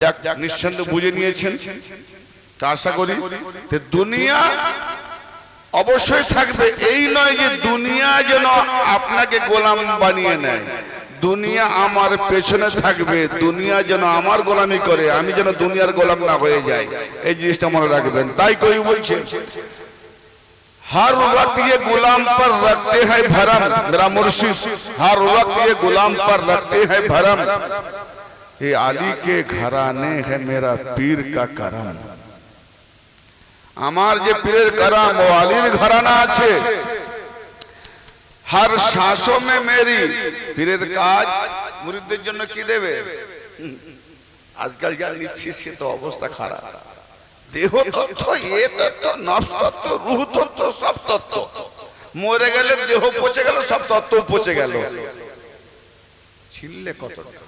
যাক নিঃসন্দেহ বুঝে নিয়েছেন তা আশা করি যে দুনিয়া অবশ্যই থাকবে এই নয় যে দুনিয়া যেন আপনাকে গোলাম বানিয়ে নেয় দুনিয়া আমার পেছনে থাকবে দুনিয়া যেন আমার গোলামি করে আমি যেন দুনিয়ার গোলাম না হয়ে যাই এই জিনিসটা মনে রাখবেন তাই কই বলছে हर वक्त ये गुलाम पर रखते हैं भरम मेरा मुर्शिद हर वक्त ये गुलाम पर रखते हैं भरम ये आली के घराने है मेरा पीर का करम আমার যে পীরের কারাম ও আলীর ঘরানা আছে হর শ্বাসো মে মেরি পীরের কাজ মুরিদদের জন্য কি দেবে হুম, আজকাল যা নিচ্ছি সে তো অবস্থা খারাপ দেহ তত্ত্ব এ তত্ত্ব নফস তত্ত্ব রুহ তত্ত্ব সব তত্ত্ব মরে গেলে দেহ পচে গেল সব তত্ত্ব পচে গেল ছিললে কতটা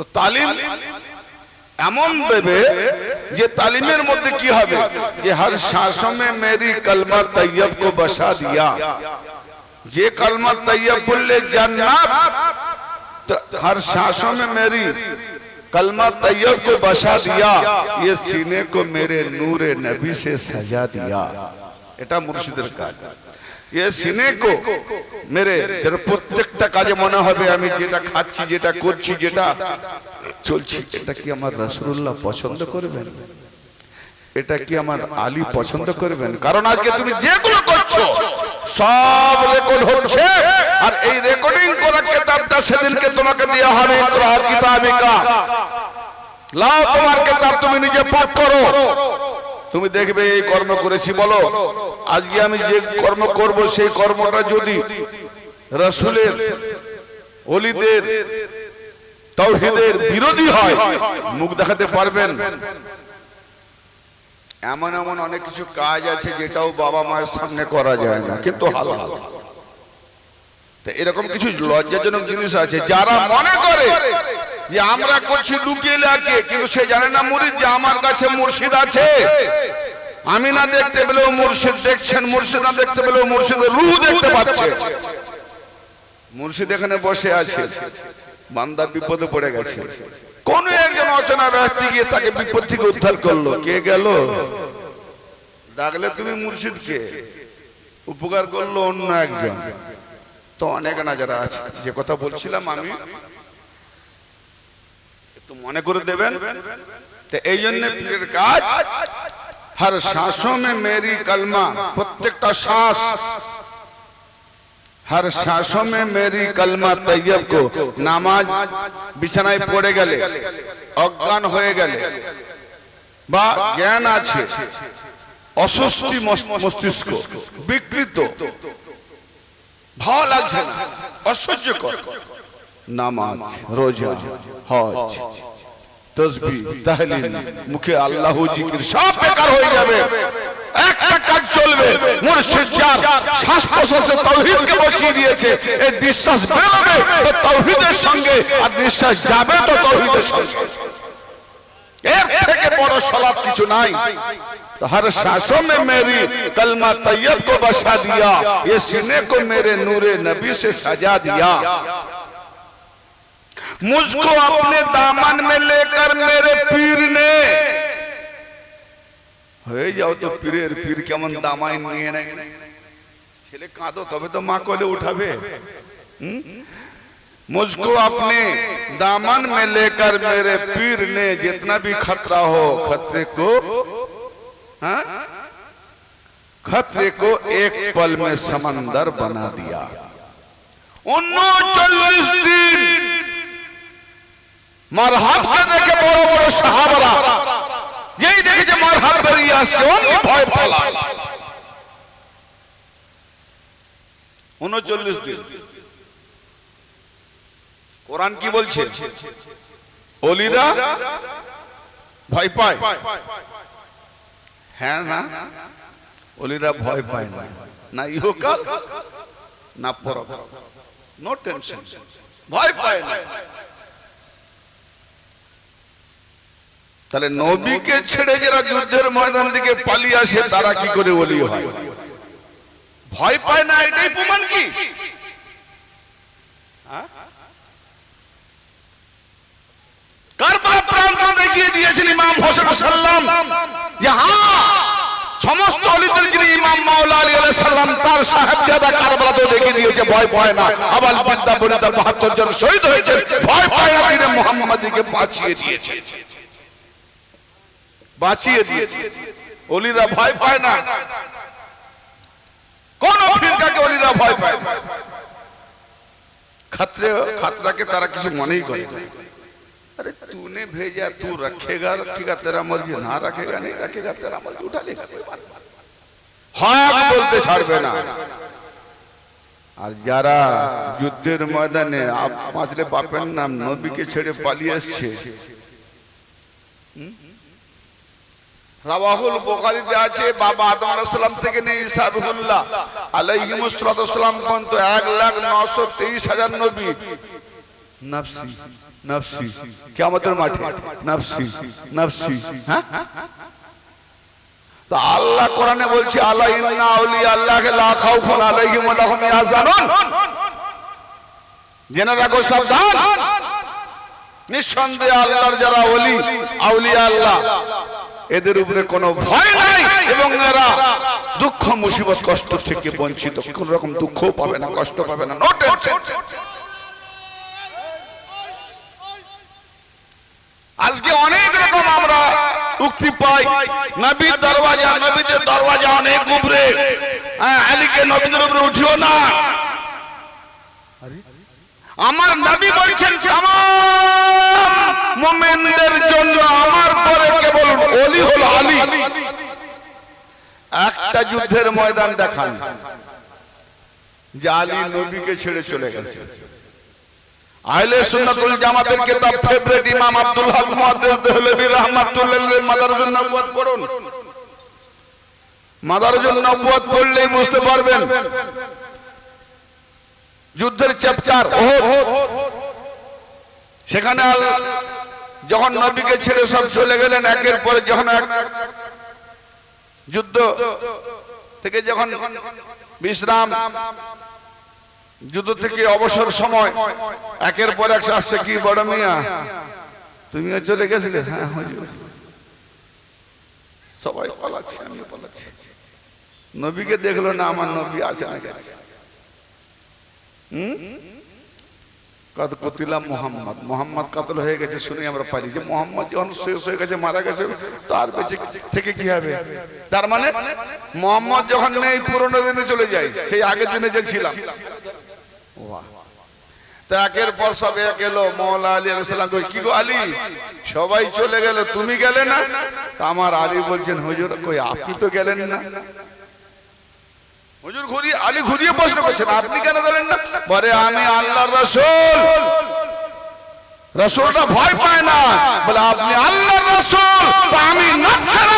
তো তালিম এমন দেবে যে তালিমের মধ্যে কি হবে যে হর শ্বাসों में मेरी कलमा तैयब को बसा दिया যে कलमा तैयब বললে জান্নাত तो हर श्वासों में मेरी कलमा तैयब को बसा दिया ये सीने को मेरे नूर नबी से सजा दिया এটা মুর্শিদের কাজ এ সিনে কো মেরে যেন প্রত্যেকটা কাজে মনে হবে আমি যেটা খাচ্ছি যেটা করছি যেটা চলছি এটা কি আমার রাসূলুল্লাহ পছন্দ করবেন এটা কি আমার আলী পছন্দ করবেন কারণ আজকে তুমি যেগুলো করছ সব রেকর্ড হচ্ছে। আর এই রেকর্ডিং করা কিতাবটা সেদিনকে তোমাকে দেওয়া হবে কিতাবিকা। লাও তোমার কিতাব তুমি নিজে পাঠ করো। তুমি দেখবে এই কর্ম করেছি, বলো। আজকে আমি যে কর্ম করব, সেই কর্মটা যদি রসুলের অলিদের তৌহিদের বিরোধী হয়, মুখ দেখাতে পারবেন। এমন এমন অনেক কিছু কাজ আছে যেটাও বাবা মায়ের সামনে করা যায় না, কিন্তু হালাল এরকম কিছু লজ্জাজনক জিনিস আছে, যারা মনে করে যে আমরা করছি লুকিয়ে লাকে কিন্তু সে জানে না মুরিদ যে আমার কাছে মুর্শিদ আছে। আমি না দেখতে পেলেও মুর্শিদ দেখছেন, মুর্শিদ না দেখতে পেলেও মুর্শিদের রূহ দেখতে পাচ্ছে। মুর্শিদ এখানে বসে আছে। বান্দা বিপদে পড়ে গেছে। কোন একজন অচেনা ব্যক্তি গিয়ে তাকে বিপদ থেকে উদ্ধার করল। কে গেল? ডাকলে তুমি মুর্শিদকে। উপকার করল অন্য একজন। তো অনেক না যারা আছে, যে কথা বলছিলাম আমি একটু মনে করে দেবেন তো এই জন্য প্রিয়ের কাজ, হর শ্বাসও মে মেরি কলমা, প্রত্যেকটা শ্বাস। হর শ্বাসও মে মেরি কলমা তৈয়ব কো, নামাজ বিছানায় পড়ে গেলে, অজ্ঞান হয়ে গেলে, বা জ্ঞান আছে, অস্বস্তি মস্তিষ্ক, বিকৃত, ভালো লাগছে অসহ্যকর। নামাজ রোজা হজ তসবি তাহলিল মুখে আল্লাহ জিকির সব বেকার হয়ে যাবে একটা কাজ চলবে মুর্শিদ যার শ্বাস প্রশ্বাসে তৌহিদকে বসিয়ে দিয়েছে এই বিশ্বাস বেরোবে তো তৌহিদের সঙ্গে আর নিঃশ্বাস যাবে তো তৌহিদের সঙ্গে এর থেকে বড় সলাপ কিছু নাই तो हर सांसों में मेरी कलमा तैयब को बसा दिया ये सीने को मेरे नूरे नबी से सजा दिया मुझको अपने दामन में लेकर मेरे पीर ने হয়ে যাও তো পীরের পীর কেমন দামাই নিয়ে নেয় ছেলে কাঁদো তবে তো মা কোলে উঠাবে হুম? मुझको अपने दामन में लेकर मेरे पीर ने जितना भी खतरा हो खतरे को हाँ? खतरे को एक पल में समंदर बना दिया উনচল্লিশ দিন মার হাতকে দেখে বড় বড় সাহাবারা, যেই দেখেছে মার হাত বেরিয়ে আসছে, অমনি ভয় পালা উনচল্লিশ দিন। কোরআন কি বলছে? অলিরা ভয় পায়। হ্যাঁ না, অলিরা ভয় পায় না। না ইহকাল, না পরকাল। নো টেনশন ভয় পায় না। তাহলে নবীকে ছেড়ে যারা যুদ্ধের ময়দান দিকে পালিয়ে আসে, তারা কি করে বলি হয়? ভয় পায় না, এটাই প্রমাণ কি? হ্যাঁ? দেখিয়ে দিয়েছেন ইমাম সাল্লাম যে সমস্ত ইমাম দেখিয়ে ভয় না। জন শহীদ হয়েছে ভয় পায় না তিনি মোহাম্মদীকে বাঁচিয়ে দিয়েছে। বাঁচিয়ে দিয়েছে অলিরা ভয় পায় না কোন ফিরকাকে অলিরা ভয় পায় না खतरे खतरा के तारा किसी मन ही करे अरे तूने भेजा तू रखेगा रखेगा तेरा मर्जी ना रखेगा नहीं रखेगा तेरा मर्जी उठा लेगा कोई बात नहीं। হক বলতে ছাড়বে না আর যারা যুদ্ধের ময়দানে আপ- বাঁচলে বাপের নাম নবীকে ছেড়ে পালিয়ে এসছে রাওয়াহুল বুখারীতে আছে, বাবা আদম আলাইহিস সালাম থেকে নিয়ে ঈসা রুহুল্লাহ সালাম পর্যন্ত 1 লাখ 923 হাজার নবী। নফসি নফসি, কিয়ামতের মাঠে, নফসি নফসি হ্যাঁ? তো আল্লাহ কোরআনে বলছে, আলা ইন্না আউলিয়া আল্লাহকে লা খাউফুন আলাইহিম ওয়া লাহুম ইয়াহজানুন। জেনে রাখো, সাবধান। নিঃসন্দেহে আল্লাহর যারা ওলি, আউলিয়া আল্লাহ। এদের উপরে কোনো ভয় নাই এবং এরা দুঃখ, মুসিবত, কষ্ট থেকে বঞ্চিত। কোন রকম দুঃখও পাবে না, কষ্ট পাবে না। নো আজকে অনেক রকম আমরা উক্তি পাই। নবীর দরওয়াজা, নবীদের দরওয়াজা অনেক উপরে। হ্যাঁ আলীকে নবীদের উপরে উঠিও না। আমার নবী বলছেন তাম মোমেনদের জন্য আমার অলি হলো আলী। একটা যুদ্ধের ময়দান দেখান যে আলী নবীকে ছেড়ে চলে গেছে। আহলে সুন্নাতুল জামাতের কিতাব ফেভারিট ইমাম আব্দুল হক মুহাদ্দিস দেহলভী রাহমাতুল্লাহ মাদারুজুন নবুয়ত পড়ুন। মাদারুজুন নবুয়ত পড়লেই বুঝতে পারবেন যুদ্ধের চ্যাপ্টার সেখানে যখন নবীকে ছেড়ে সব চলে গেলেন, একের পরে যখন এক যুদ্ধ থেকে যখন বিশ্রাম, যুদ্ধ থেকে অবসর সময়, একের পর এক আসছে, কি বড় মিয়া, তুমিও চলে গেছিলে? হ্যাঁ সবাই পালাচ্ছে আমি পালাচ্ছি। নবীকে দেখল না, আমার নবী আছে গেছে হুম? কত কতিলাম মোহাম্মদ। মোহাম্মদ কাতল হয়ে গেছে শুনে আমরা পারি যে মোহাম্মদ যখন শেষ হয়ে গেছে মারা গেছে তার বেঁচে থেকে কি হবে? তার মানে মোহাম্মদ যখন নেই পুরোনো দিনে চলে যায় সেই আগের দিনে যে ছিলাম। তা একের পর সব এক এলো মৌলা আলী আলাইসাল্লাম কই, কি গো আলী? সবাই চলে গেল তুমি গেলে না? তা আমার আলী বলছেন হুজুর কই আপনি তো গেলেন না? হুজুর ঘুরিয়ে, আলী ঘুরিয়ে প্রশ্ন করছেন, আপনি কেন গেলেন না? বলে, আমি আল্লাহর রসুল। রসুলটা ভয় পায় না। বলে, আপনি আল্লাহর রসুল, তো আমি নফসের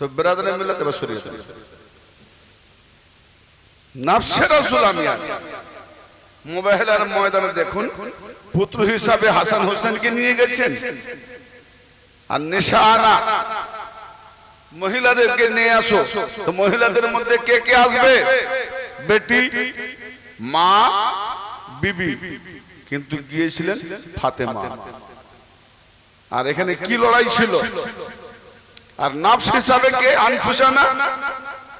তো বিরাদরে মিল্লাতে বসরিয়ত নফসে রাসূল আমি আলী। ময়দানে দেখুন পুত্র হিসাবে হাসান হোসেনকে নিয়ে গেছেন আর নিশানা মহিলাদেরকে নিয়ে আসো। তো মহিলাদের মধ্যে কে কে আসবে? বেটি, মা, বিবি। কিন্তু গিয়েছিলেন ফাতেমা। আর এখানে কি লড়াই ছিল? আর নাফস হিসাবে কে? আনফুসানা।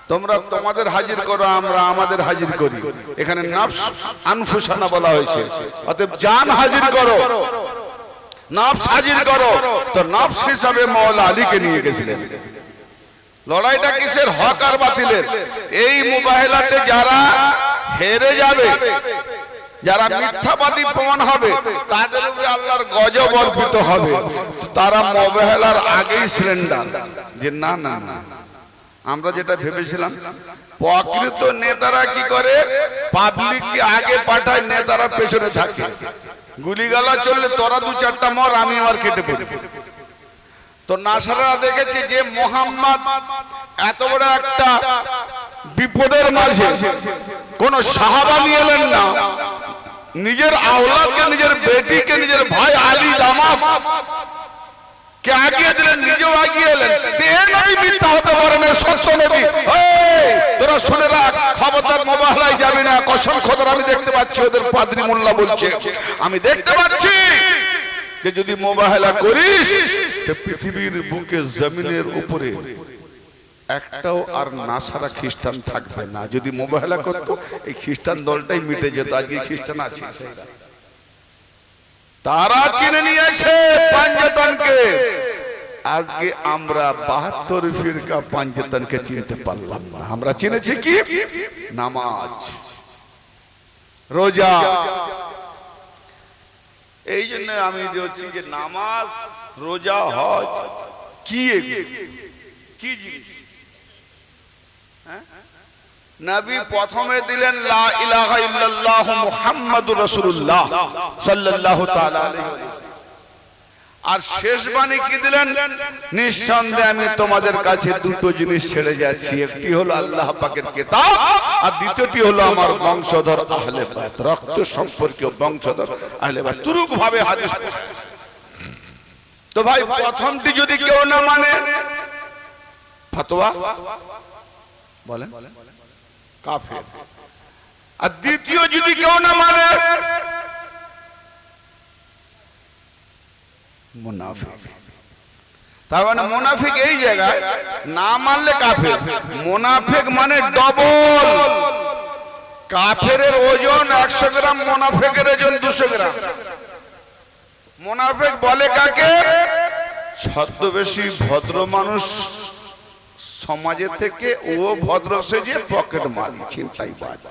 তোমরা তোমাদের হাজির করো, আমরা আমাদের হাজির করি। এখানে নাফস আনফুসানা বলা হয়েছে। অতএব জান হাজির করো। নাফস হাজির করো। তো নাফস হিসাবে মৌলা আলীকে নিয়ে গেছিলেন। লড়াইটা কিসের হক আর বাতিলের? এই মোবাইলাতে যারা হেরে যাবে যারা মিথ্যাবাদী প্রমাণ হবে তাদের উপরে আল্লাহর গজব অর্পিত হবে। তারা মোবাইলার আগেই সিলিন্ডার যে না না না আমরা যেটা ভেবেছিলাম প্রকৃত নেতারা কি করে? পাবলিককে আগে পাঠায় নেতারা পেছনে থাকে। গুলিগালা চললে তোরা দু চারটা মর আমি আমার কেটে পড়ি। তো নাসারা দেখেছে যে মোহাম্মদ এত বড় একটা বিপদের মাঝে কোন সাহাবা নিয়ে এলেন না। নিজের আওলাদকে, নিজের বেটিকে, নিজের ভাই আলী দামাত কে আগিয়ে দিলেন, নিজেও আগিয়ে এলেন। তে এ নবী মিথ্যা হতে পারে না সত্য নবী। তোরা শুনে রাখ খবরদার মোবাহলায় যাবি না। কসম খোদার, আমি দেখতে পাচ্ছি ওদের পাদ্রী মোল্লা বলছে। আমি দেখতে পাচ্ছি যে যদি মোবাহেলা করিস পৃথিবীর বুকে, জমিনের উপরে একটাও আর নাসারা খ্রিস্টান থাকবে না। যদি মোবাহেলা করতো, এই খ্রিস্টান দলটাই মিটে যেত, আজকে খ্রিস্টান আছে তারা চিনে নিয়েছে পাঞ্জতনকে। আজকে আমরা বাহাত্তর ফিরকা পাঞ্জতনকে চিনতে পারলাম না। আমরা চিনেছি কি? নামাজ। রোজা। এই জন্য আমি বলছি যে নামাজ, রোজা, হজ, কি? কি জিনিস হ্যাঁ? নবী প্রথমে দিলেন, লা ইলাহা ইল্লাল্লাহ মুহাম্মাদুর রাসূলুল্লাহ সাল্লাল্লাহু তাআলা আলাইহি ওয়াসাল্লাম। আর শেষ বাণী কি দিলেন? নিঃসন্দেহে আমি তোমাদের কাছে দুটো জিনিস ছেড়ে যাচ্ছি। একটি হলো আল্লাহ পাকের কিতাব, আর দ্বিতীয়টি হলো আমার বংশধর আহলে রক্ত সম্পর্কীয় বংশধর আহলে তুরুক ভাবে হাদিস তো ভাই, প্রথমটি যদি কেউ না মানে ফতোয়া? বলেন। কাফের। আর দ্বিতীয় যদি কেউ না মানে তার মানে মুনাফিক এই জায়গায় না মানলে কাফের। মুনাফিক মানে ডবল। ওজন একশো গ্রাম, মুনাফিকের ওজন দুশো গ্রাম। বলে কাকে? ছদ্মবেশী ভদ্র মানুষ সমাজে থেকে ও ভদ্র সেজে পকেট মারি চিন্তাই বাজ।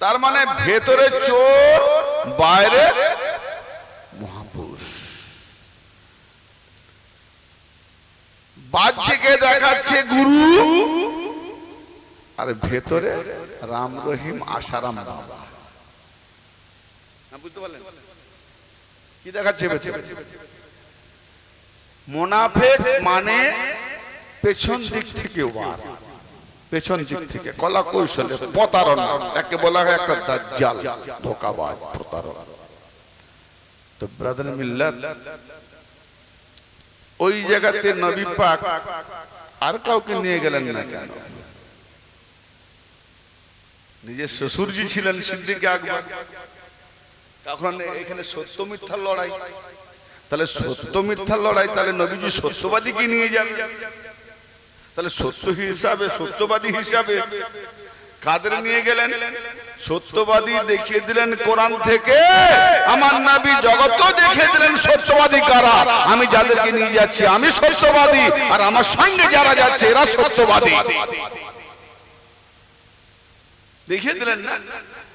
তার মানে ভেতরে চোর, বাইরে বাহ্যিকে দেখাচ্ছে গুরু। আর ভেতরে রাম রহিম আশারাম বাবা। বুঝতে পারলেন? কি দেখাচ্ছে মোনাফেক মানে পেছন দিক থেকে ওয়ার। পেছন দিক থেকে কলা কৌশলে প্রতারণা, একে বলা হয় একটা দাজ্জাল, ধোকাবাজ প্রতারণা তো ব্রাদার মিল্লাত ওই জায়গাতে নবী পাক আর কাউকে নিয়ে গেলেন না কেন? নিজের শ্বশুরজি ছিলেন সিদ্দিকে আকবর। তখন এখানে সত্য মিথ্যার লড়াই। তাহলে সত্য মিথ্যার লড়াই, তাহলে নবীজি সত্যবাদীকে নিয়ে যাবে? তাহলে সত্য হিসাবে, সত্যবাদী হিসাবে কাদের নিয়ে গেলেন? সত্যবাদী দেখিয়ে দিলেন কোরআন থেকে। আমার নাবি জগৎকেও দেখিয়ে দিলেন সত্যবাদী কারা? আমি যাদেরকে নিয়ে যাচ্ছি, আমি সত্যবাদী। আর আমার সঙ্গে যারা যাচ্ছে, এরা সত্যবাদী। দেখিয়ে দিলেন না?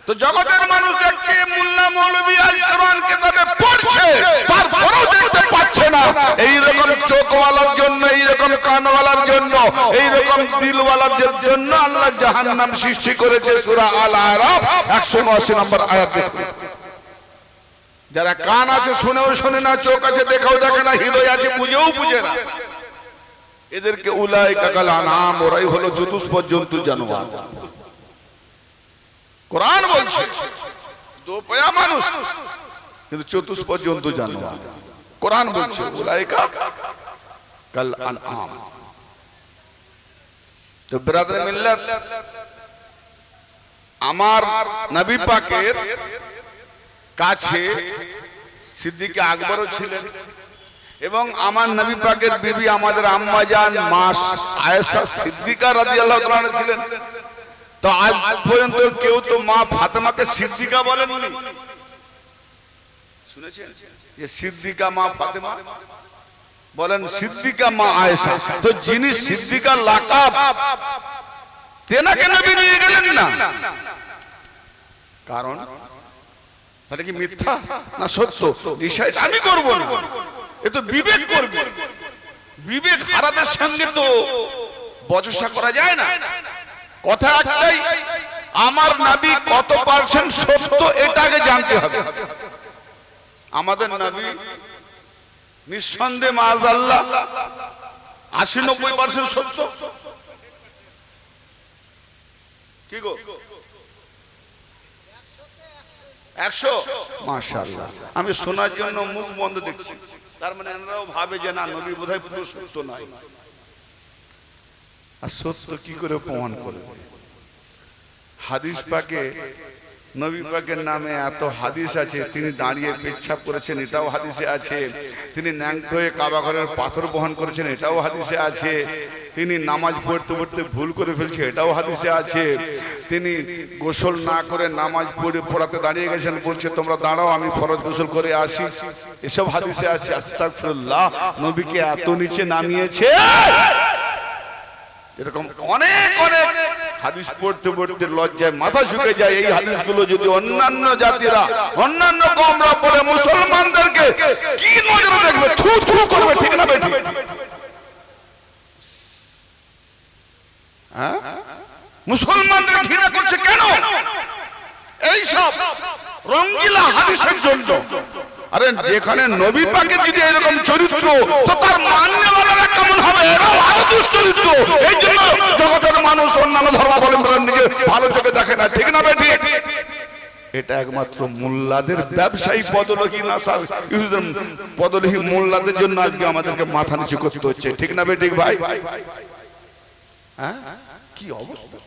তো জগতের মানুষ দেখছে, মোল্লা আজ কোরআন পড়ছে, তারপরেও দেখতে পাচ্ছে না। এই রকম চোখওয়ালার জন্য এই রকম কানওয়ালার জন্য এই রকম দিলওয়ালার জন্য আল্লাহ জাহান্নাম সৃষ্টি করেছে সূরা আল আরাফ 179 নম্বর আয়াত দেখুন। যারা কান আছে শুনেও শোনে না, চোখ আছে দেখাও দেখে না, হৃদয় আছে বুঝেও বুঝে না। এদেরকে উলাই কাকাল আনাম ওরাই হলো চতুষ্পদ জন্তু জানোয়ার। কোরআন বলছে, দোপয়া মানুষ, কিন্তু চতুষ্পদ জন্তু জানোয়ার। কোরআন বলছে, উলাইকা কাল আনআম। তো ব্রাদার মিল্লাত, আমার নবী পাকের কাছে সিদ্দিকে আকবরও ছিলেন এবং আমার নবী পাকের বিবি আমাদের আম্মা জান মাস আয়েশা সিদ্দিকা রাদিয়াল্লাহু তাআলা ছিলেন। তো আজ পর্যন্ত কেউ তো মা ফাতেমাকে সিদ্দিকা বলেননি। শুনেছেন? যে সিদ্দিকা মা ফাতেমা? বলেন সিদ্দিকা মা আয়েশা। তো যিনি সিদ্দিকা লাকাব তেনাকে নবী নিয়ে গেলেন না। কারণ? তাহলে কি মিথ্যা? না সত্য। ডিসাইড আমি করব না। এ তো বিবেক করবে। বিবেক হারাদের সঙ্গে তো বচসা করা যায় না। কথা একটাই আমার নবী কত পার্সেন্ট সত্য এটাকে জানতে হবে। আমাদের নবী নিঃসন্দেহে মাজাল্লাহ আশি নব্বই পার্সেন্ট সত্য। কি গো? একশো? মাশাল্লাহ আমি শোনার জন্য মুখ বন্ধ দেখছি। তার মানে এনারাও ভাবে যে না, নবী বোধহয় পুরো সত্য নয় আর সত্য কি করে প্রমাণ করবে? হাদিস পাকে নবী নামে এত হাদিস আছে, তিনি দাঁড়িয়ে পেচ্ছাপ করেছেন, এটাও হাদিসে আছে। তিনি ন্যাংট হয়ে কাবা ঘরের পাথর বহন করেছেন, এটাও হাদিসে আছে। তিনি নামাজ পড়তে পড়তে ভুল করে ফেলছে, এটাও হাদিসে আছে। তিনি গোসল না করে নামাজ পড়ে পড়াতে দাঁড়িয়ে গেছেন, বলছে, তোমরা দাঁড়াও, আমি ফরজ গোসল করে আসি। এসব হাদিসে আছে, আস্তাগফিরুল্লাহ, নবীকে এত নিচে নামিয়েছে। এরকম অনেক অনেক হাদিস পড়তে পড়তে লজ্জায় মাথা ঝুঁকে যায়। এই হাদিসগুলো যদি অন্যান্য জাতিরা, অন্যান্য কমরা পড়ে মুসলমানদেরকে কি নজরে দেখবে? থু থু করবে, ঠিক না বেটি হ্যাঁ? মুসলমানদের ঘৃণা করছে কেন? এই সব রঙ্গিলা হাদিসের জন্য। আরে যেখানে নবী পাকের যদি এরকম চরিত্র, তো তার মান্যওয়ালারা কেমন হবে? আরও দুশ্চরিত্র। এই জন্য জগতের মানুষ অন্যান্য ধর্মাবলম্বীরা নিজে ভালো চোখে দেখে না। ঠিক না বেটি এটা একমাত্র মোল্লাদের ব্যবসায়ী পদলহী না, স্যার? ইহুদের পদলহী মোল্লাদের জন্য আজকে আমাদেরকে মাথা নিচু করতে হচ্ছে। ঠিক না বেটি ভাই? হ্যাঁ? কি অবস্থা?